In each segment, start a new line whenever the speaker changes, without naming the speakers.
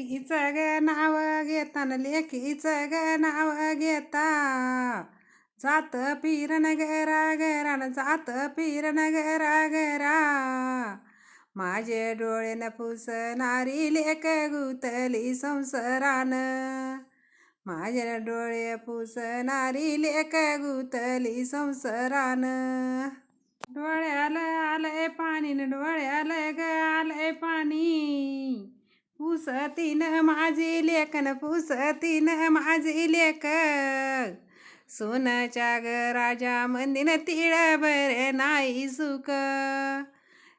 लेकीचं ग नाव घेताना लेकीचं ग नाव घेता. जात फिरन घरा घरान जात फिरन घरा घरा. माझे डोळेन पुसणारी लेक गुतली संसारान. माझे डोळे पुसणारी लेक गुतली संसारान. डोळ्याला आलंय पाणी न डोळ्याला ग पुसतीन माझी लेखन पुसतीन माझी लेक सोनाच्या ग राजा मंदिन तिळ बरे नाही सुख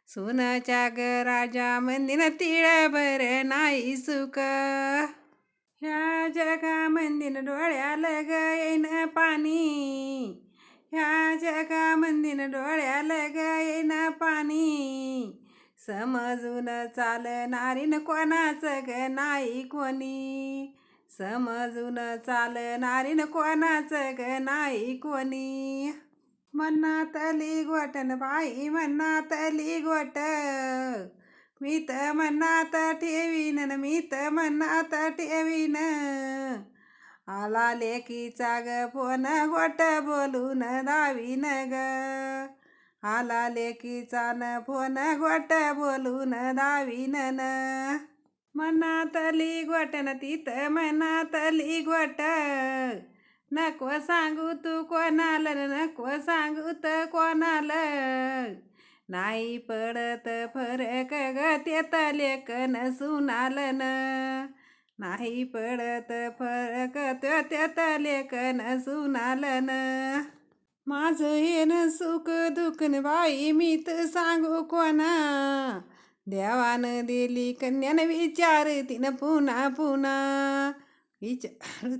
सोनाच्या ग राजा मंदिन तिळ बरे नाही सुख ह्या जगा मंदिन डोळ्याला ग येईन पाणी ह्या जगा मंदिन डोळ्याला ग येईन पाणी समजून चालणारीन कोणाचं ग नाही कोणी. समजून चालणारीन कोणाचं ग नाही कोणी. मनातली गोटन बाई मनातली गोट मी तर मनात ठेवीन मी तर मनात ठेवीन. आला लेकीचा ग फोन गोट बोलून दावीन ग. आला लेकीचा न फोन गोट बोलून दावीन मनातली गोट न तिथं मनातली गोट. नको सांगू तू कोणाला नको सांगू तर कोणाला. नाही पडत फरक ग त्यात लेकन सुनाल न. नाही पडत फरक त्यो त्यात लेकन सुनाल न. माझं येन सुख दुःख न बाई मी तर सांगू कोणा? देवानं दिली कन्यान विचार तिनं पुन्हा पुन्हा विचार